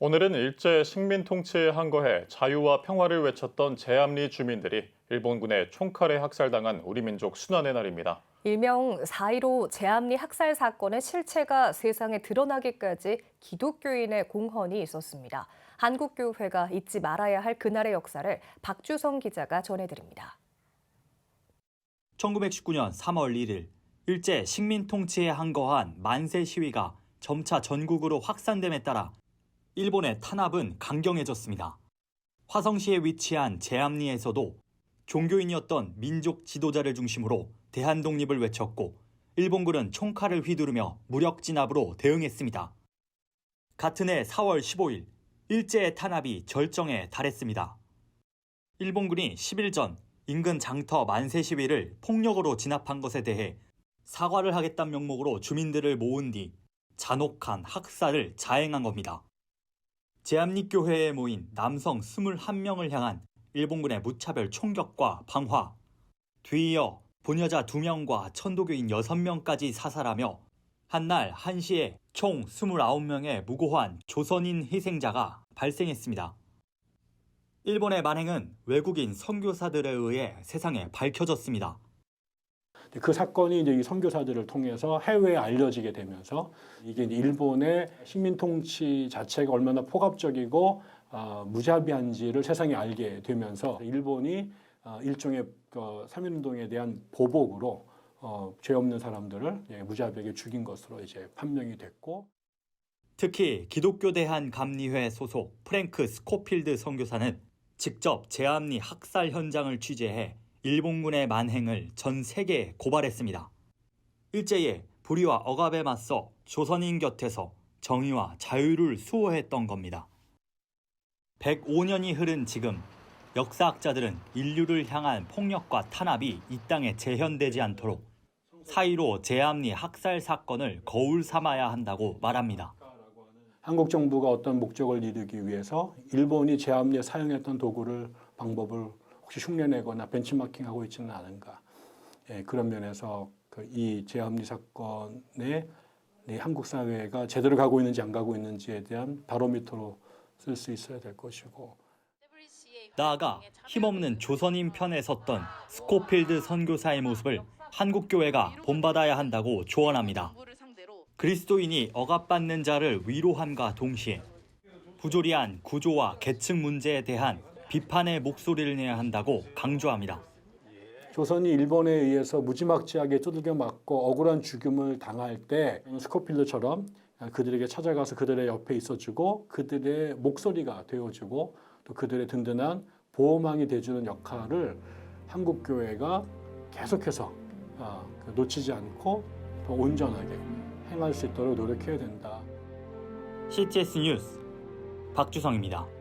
오늘은 일제 식민 통치에 항거해 자유와 평화를 외쳤던 제암리 주민들이 일본군의 총칼에 학살당한 우리 민족 순환의 날입니다. 일명 4.15 제암리 학살 사건의 실체가 세상에 드러나기까지 기독교인의 공헌이 있었습니다. 한국교회가 잊지 말아야 할 그날의 역사를 박주성 기자가 전해드립니다. 1919년 3월 1일 일제 식민 통치에 항거한 만세 시위가 점차 전국으로 확산됨에 따라 일본의 탄압은 강경해졌습니다. 화성시에 위치한 제암리에서도 종교인이었던 민족 지도자를 중심으로 대한 독립을 외쳤고 일본군은 총칼을 휘두르며 무력 진압으로 대응했습니다. 같은 해 4월 15일 일제의 탄압이 절정에 달했습니다. 일본군이 10일 전 인근 장터 만세 시위를 폭력으로 진압한 것에 대해 사과를 하겠다는 명목으로 주민들을 모은 뒤 잔혹한 학살을 자행한 겁니다. 제암리교회에 모인 남성 21명을 향한 일본군의 무차별 총격과 방화, 뒤이어 본여자 2명과 천도교인 6명까지 사살하며 한날 한시에 총 29명의 무고한 조선인 희생자가 발생했습니다. 일본의 만행은 외국인 선교사들에 의해 세상에 밝혀졌습니다. 그 사건이 이제 이 선교사들을 통해서 해외에 알려지게 되면서 이게 일본의 식민 통치 자체가 얼마나 폭압적이고 어, 무자비한지를 세상에 알게 되면서 일본이 어, 일종의 그 삼일운동에 대한 보복으로 어, 죄 없는 사람들을 예, 무자비하게 죽인 것으로 이제 판명이 됐고. 특히 기독교 대한 감리회 소속 프랭크 스코필드 선교사는 직접 제암리 학살 현장을 취재해 일본군의 만행을 전 세계에 고발했습니다. 일제의 불의와 억압에 맞서 조선인 곁에서 정의와 자유를 수호했던 겁니다. 105년이 흐른 지금 역사학자들은 인류를 향한 폭력과 탄압이 이 땅에 재현되지 않도록 4.15 제암리 학살 사건을 거울 삼아야 한다고 말합니다. 한국 정부가 어떤 목적을 이루기 위해서 일본이 제압리에 사용했던 도구를 방법을 혹시 흉내내거나 벤치마킹하고 있지는 않은가 예, 그런 면에서 그이 제압리 사건에 이 한국 사회가 제대로 가고 있는지 안 가고 있는지에 대한 바로미터로 쓸 수 있어야 될 것이고 나아가 힘없는 조선인 편에 섰던 스코필드 선교사의 모습을 한국 교회가 본받아야 한다고 조언합니다. 그리스도인이 억압받는 자를 위로함과 동시에 부조리한 구조와 계층 문제에 대한 비판의 목소리를 내야 한다고 강조합니다. 조선이 일본에 의해서 무지막지하게 두들겨 맞고 억울한 죽임을 당할 때 스코필드처럼 그들에게 찾아가서 그들의 옆에 있어주고 그들의 목소리가 되어주고 또 그들의 든든한 보호망이 돼주는 역할을 한국 교회가 계속해서 어, 그 놓치지 않고 더 온전하게 행할 수 있도록 노력해야 된다. CTS 뉴스 박주성입니다.